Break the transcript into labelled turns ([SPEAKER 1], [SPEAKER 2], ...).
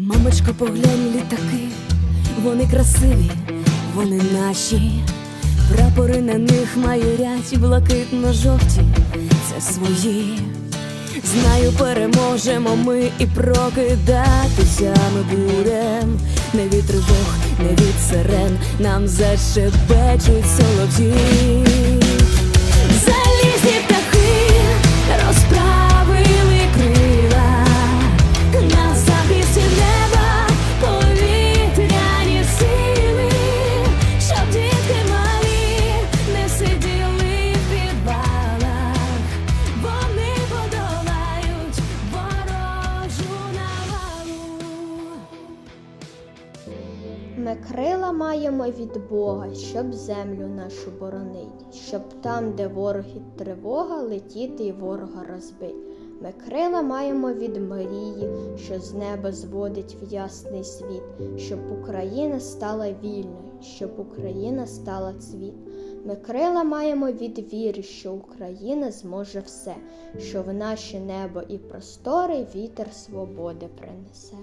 [SPEAKER 1] Мамочко, поглянь літаки, вони красиві, вони наші. Прапори на них майорять блакитно-жовті, це свої. Знаю, переможемо ми і прокидатися ми будем. Не від тривог, не від сирен, нам зашебечуть солов'ї.
[SPEAKER 2] Ми крила маємо від Бога, щоб землю нашу боронить, щоб там, де ворог і тривога, летіти і ворога розбить. Ми крила маємо від Марії, що з неба зводить в ясний світ, щоб Україна стала вільною, щоб Україна стала цвіт. Ми крила маємо від віри, що Україна зможе все, що в наше небо і простори вітер свободи принесе.